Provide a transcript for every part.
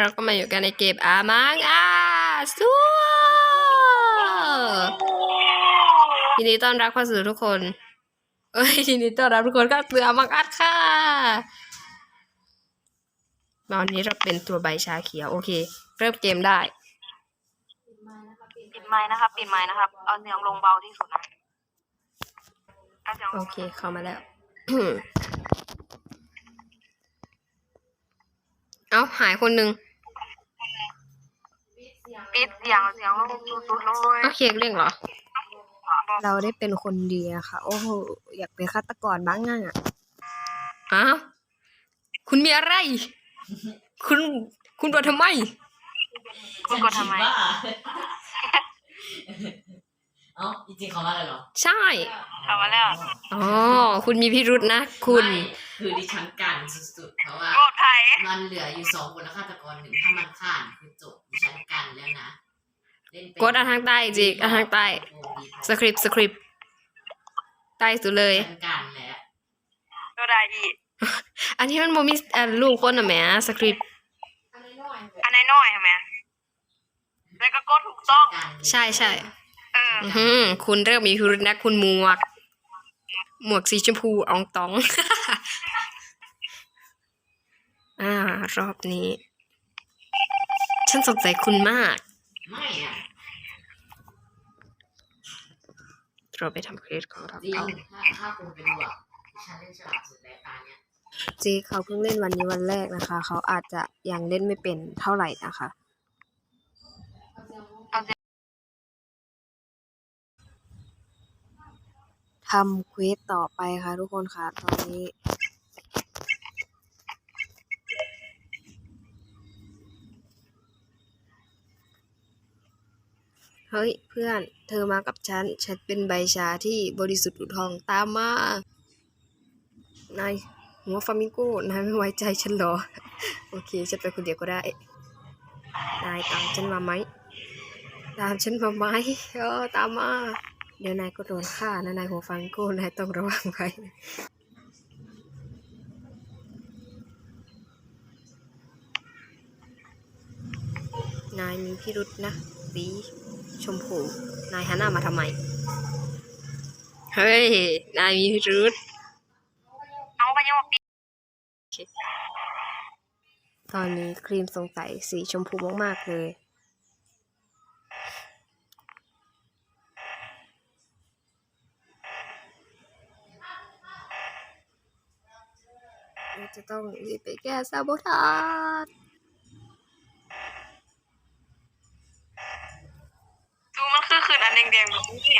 เราก็มาอยู่กันในเกมอามังอาสูยินดีต้อนรับเข้าสู่ทุกคน เอ้ยยินดีต้อนรับทุกคนเข้าสู่อามังอัดค่ะมาวันนี้เราเป็นตัวใบชาเขียว โอเค เริ่มเกมได้ ปิดไม้นะครับ ปิดไม้นะครับ เอาเสียงลงเบาที่สุดนะเอาเสียงลโองเคเข้ามาแล้ว เอ้าหายคนหนึ่งปิดเสียงเสียงลงสุดๆเลยเอ้าเค้กเร่งเหรอ เราได้เป็นคนดีอะค่ะ โอ้โหอยากเป็นฆาตกรบ้างง่ะอ้าวคุณมีอะไร คุณคุณตัวทำไม คุณกดทำไมบ้า เอ้าจริงๆเขามาเลยเหรอใช่ เอามาแล้วอ๋อ คุณมีพิรุษนะ คุณ ไม่คือดิฉันกันสุดๆเพราะว่า โกดไผ่มันเหลืออยู่สองคนแล้วฆาตกรหนึ่งถ้ามันฆ่าคือจบดิฉันกันแล้วนะเล่นเป็นกดอะทางใต้จิกอะทางใต้ โอ้ดีพอสคริปต์สคริปต์ใต้สุดเลย ฉันกันแล้วตัวใดอีกอันนี้มันโมมิสอะลูกคนอะแหมสคริปต์ อันไหนน้อยใช่ไหมแล้วก็กดถูกต้อง กันใช่ใช่เอออือหือคุณเริ่มมีพิรุษนะคุณหมวก หมวกสีชมพูอองตอง อ่า รอบนี้ ฉันสงสัยคุณมากไม่อะเราไปทำเคสของเราจริงเอาถ้าถ้าคุณไปดูอะดิฉันเล่นฉลาดสุดในตาเนี้ยจีเขาเพิ่งเล่นวันนี้วันแรกนะคะ เขาอาจจะยังเล่นไม่เป็นเท่าไหร่นะคะ ทำเควสต่อไปค่ะทุกคนค่ะ ตอนนี้ เฮ้ย เพื่อนเธอมากับฉัน ฉันเป็นใบชาที่บริสุทธิ์ผุทองตามมานายหัวฟามิงโก้นายไม่ไว้ใจฉันหรอ โอเค ฉันไปคนเดียวก็ได้ นายตามฉันมาไหม ตามฉันมาไหมเออตามมา เดี๋ยวนายก็โดนฆ่านะนายหัวฟามิงโก้นายต้องระวังไว้นายมีพิรุษนะสีชมพู นายหันหน้ามาทำไม เฮ้ย นายมีพิรุษน้องไปยังมาปิดตอนนี้ครีมสงสัยสีชมพูมาก ๆ เลย เราจะต้องรีบไปแก้ซาโบทาสดูมันคือคืนอันแดงๆแบบนี้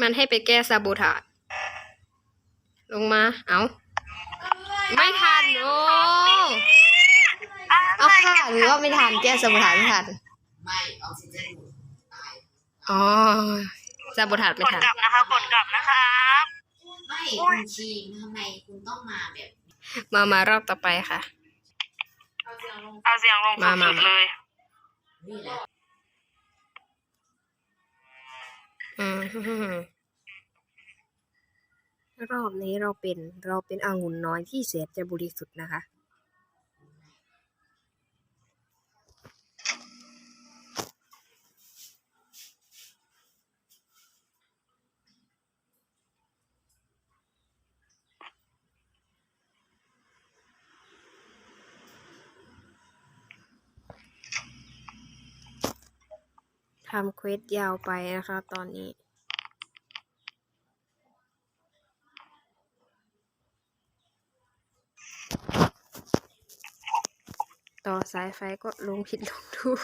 มันให้ไปแก้ซาโบทาสลงมา เอาไม่ทันโอ้เอาค่ะหรือว่าไม่ทันแก้ซาโบทาสไม่ทัน ไม่ออกซิเจนหมดตายอ๋อ ซาโบทาสไม่กดทันกลับนะครับกดกลับนะครับไม่คุณชิงทำไมคุณต้องมาแบบมามารอบต่อไปค่ะ เอาเสียงลงมามาสุดๆเลยนี่แหละอืมรอบนี้เราเป็นเราเป็นองุ่นน้อยที่แสนจะบริสุทธิ์นะคะ ทำเควสยาวไปนะคะตอนนี้ ต่อสายไฟก็ลงผิดลงถูก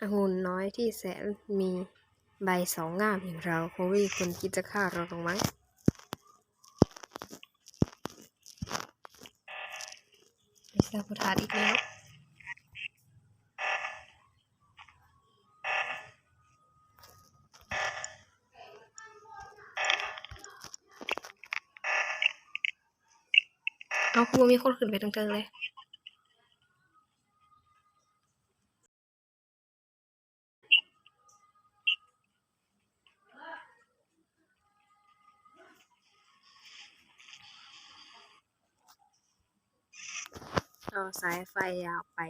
องุ่นน้อยที่แสนมีใบสองงามอย่างเราคงไม่มีคนคิดจะฆ่าเราหรอกมั้ง ไม่ทาบพุทธาอีกแล้วเอาครูมีคนขึ้นไปตรงเติงเลยายไฟยาวไป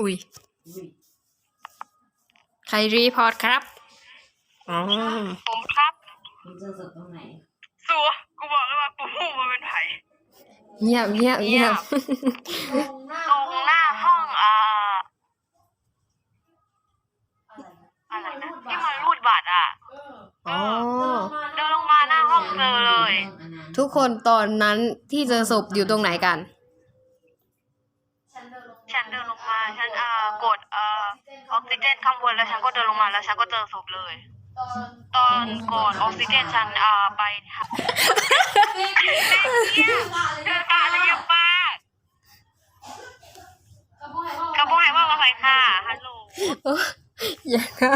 อุ้ยอุ้ย ใครรีพอร์ตครับ อ๋อ ผมครับคุณเจอศพตรงไหนสัวกูบอกเลยว่ากูหูมันเป็นไผ่ เงียบเงียบเงียบตรงหน้าห้องอ่าอะไรนะที่มันรูดบัตรอะ อ๋อ เดินลงมาหน้าห้องเจอเลย ทุกคนตอนนั้นที่เจอศพอยู่ตรงไหนกัน ฉันเดินลงมา ฉันอ่ากดอ่าออกซิเจนข้างบนแล้วฉันก็เดินลงมาแล้วฉันก็เจอศพเลย ตอนก่อนออกซิเจนฉันอ่าไปค่ะเดินตาเลยยังป้ากระบอกให้ว่าว่าใครค่ะฮัลโหลอย่านะ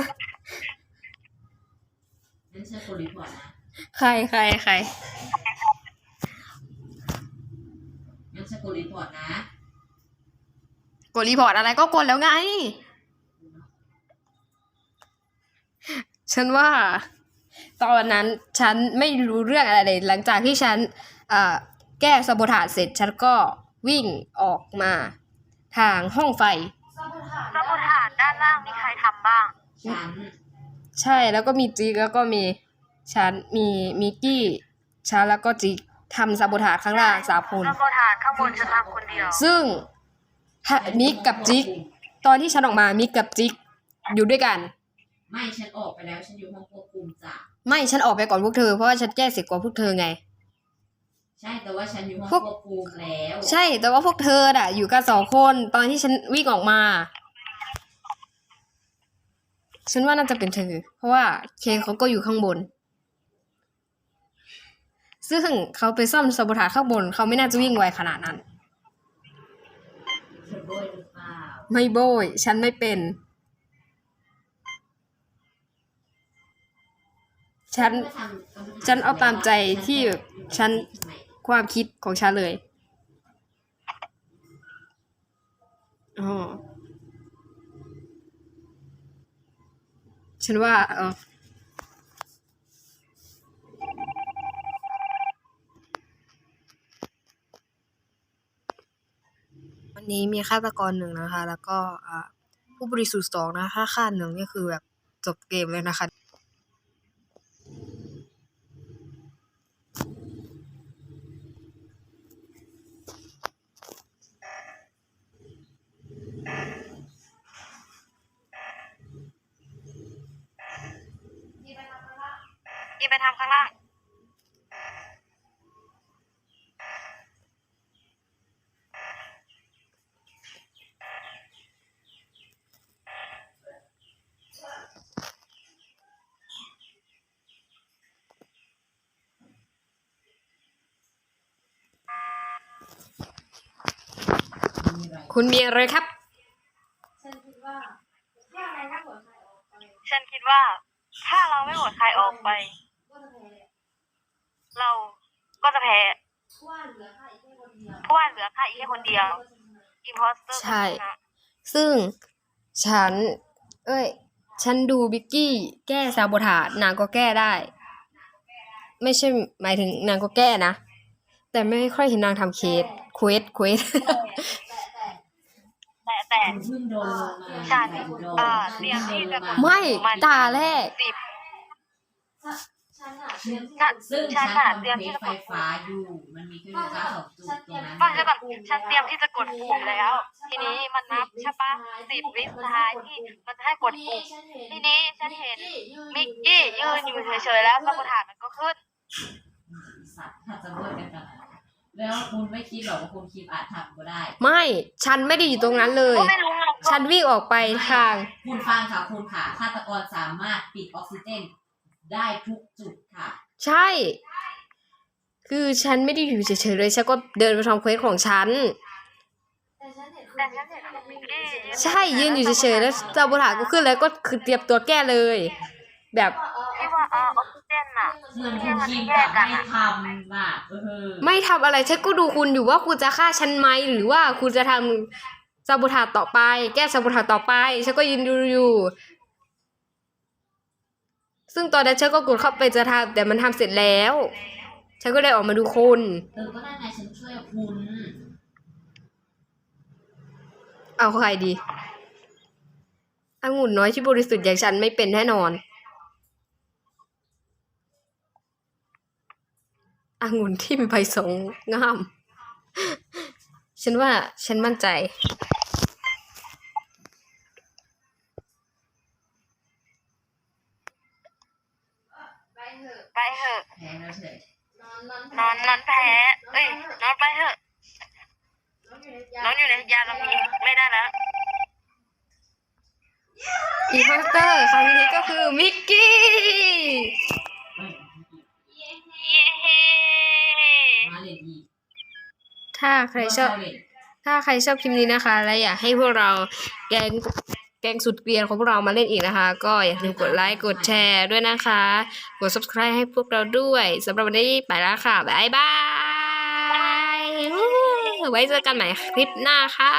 ใครใครใคร นั่นใช่โพลิพอร์ตนะ ก ดรีพอร์ตอะไรก็กดแล้วไง ฉันว่า ตอนนั้นฉันไม่รู้เรื่องอะไรเลย หลังจากที่ฉันเอ่อแก้สมบูถาเสร็จ ฉันก็วิ่งออกมา ทางห้องไฟสมุดฐานด้านล่างมีใครทำบ้างฉันใช่แล้วก็มีจิกแล้วก็มีฉันมีมิกกี้ฉันแล้วก็จิกทำสมบูถาข้างล่างสามคน สมุดฐานข้างบนฉันทำคนเดียว ซึ่ง ถ้ามิกกับจิก ตอนที่ฉันออกมามิกกับจิกอยู่ด้วยกัน ไม่ฉันออกไปแล้วฉันอยู่ห้องควบคุมจ้ะไม่ฉันออกไปก่อนพวกเธอเพราะว่าฉันแก้เสร็จก่อนพวกเธอไง ใช่แต่ว่าฉันอยู่ห้องพวก ควบคุมแล้วใช่แต่ว่าพวกเธอน่ะ อยู่กันสองคนตอนที่ฉันวิ่งออกมา ฉันว่าน่าจะเป็นเธอ เพราะว่าเคเขาก็อยู่ข้างบน ซึ่งเขาไปซ่อมสมบูถาข้างบน เขาไม่น่าจะวิ่งไวขนาดนั้น เธอโบยหรือเปล่า ไม่โบย ฉันไม่เป็น ฉัน ฉันเอาตามใจที่ฉันความคิดของฉันเลยอ๋อฉันว่าเออ วันนี้มีฆาตกรหนึ่งนะคะ แล้วก็ผู้บริสุทธิ์สองนะคะฆ่าหนึ่งนี่คือแบบจบเกมเลยนะคะีไปทำข้างล่าง มีอะไรคุณมีอะไรครับฉันคิดว่า ถ้าเราไม่โหวตใครออกไปเราก็จะแพ้เพราะว่าเหลือค่าอีกแค่คนเดียวอิมพอสเตอร์ใช่ ซึ่งฉัน เอ้ย ฉันดูบิกกี้แก้ซาโบทาจนางก็แก้ได้ ไม่ใช่หมายถึงนางก็แก้นะ แต่ไม่ค่อยเห็นนางทำเคสเควสเควส แต่ฉันเอ่อเตรียมที่จะไม่ตาแรก สิบซึ่งฉัฉันนน่ะทำเตรียมเควที่สจะกไฟฟ้าอยู่ มันมีเครื่องไฟฟ้าสองจุดตรงนั้นฟังฉันก่อนฉันเตรียมที่จะกดปุ่มแล้ว ทีนี้มันนับใช่ปะสิบวิสุดท้ายที่มันจะให้กดปุ่มทีนี้ฉันเห็นมิกกี้ยืนอยู่เฉยๆแล้วสมุดฐานมันก็ขึ้นสัตว์ถ้าจะโบยกันขนาดนั้น แล้วคุณไม่คิดหรอกว่าคุณคิดอาจทำก็ได้ ไม่ฉันไม่ได้อยู่ตรงนั้นเลย ก็ไม่รู้หรอกฉันวิ่งออกไปทาง คุณฟังค่ะคุณค่ะฆาตกรสามารถปิดออกซิเจนได้ทุกจุดค่ะ ใช่ คือฉันไม่ได้อยู่เฉยๆเลย ฉันก็เดินไปทำเควสของฉัน แต่ฉันเห็นมิกกี้ใช่ยืนอยู่เฉยๆแล้วซาโบทาจก็ขึ้นแล้วก็คือเตรียมตัวแก้เลย แบบที่ว่าเออออกซิเจนน่ะเพื่อนคุณคิมกับไม่ทำน่ะเออไม่ทำอะไรฉันก็ดูคุณอยู่ว่าคุณจะฆ่าฉันไหมหรือว่าคุณจะทำซาบูทาต่อไป แก้ซาบูทาต่อไปฉันก็ยืนดูอยู่ ซึ่งตอนนั้นฉันก็กดเข้าไปจะทำแต่มันทำเสร็จแล้ว ฉันก็เลยออกมาดูคนเออก็นั่นไงฉันช่วยคุณเอาใครดีองุ่นน้อยที่บริสุทธิ์อย่างฉันไม่เป็นแน่นอน องุ่นที่มีใบสองง่าม ฉันว่าฉันมั่นใจ ไปเถอะ แพ้แล้วเฉยนอนนอนแพ้เอ้ย นอนไปเถอะน้องอยู่ในยากับนี้ไม่ได้แล้ว อีพอสเตอร์ครั้งนี้ก็คือมิกกี้ ถ้าใครชอบ ถ้าใครชอบคลิปนี้นะคะ และอยากให้พวกเราแกงแกงสุดเกรียนของพวกเรามาเล่นอีกนะคะ ก็อย่าลืมกดไลค์กดแชร์ด้วยนะคะ กด subscribe ให้พวกเราด้วยสำหรับวันนี้ไปแล้วค่ะบ๊ายบายวู้ไว้เจอกันใหม่คลิปหน้าค่ะ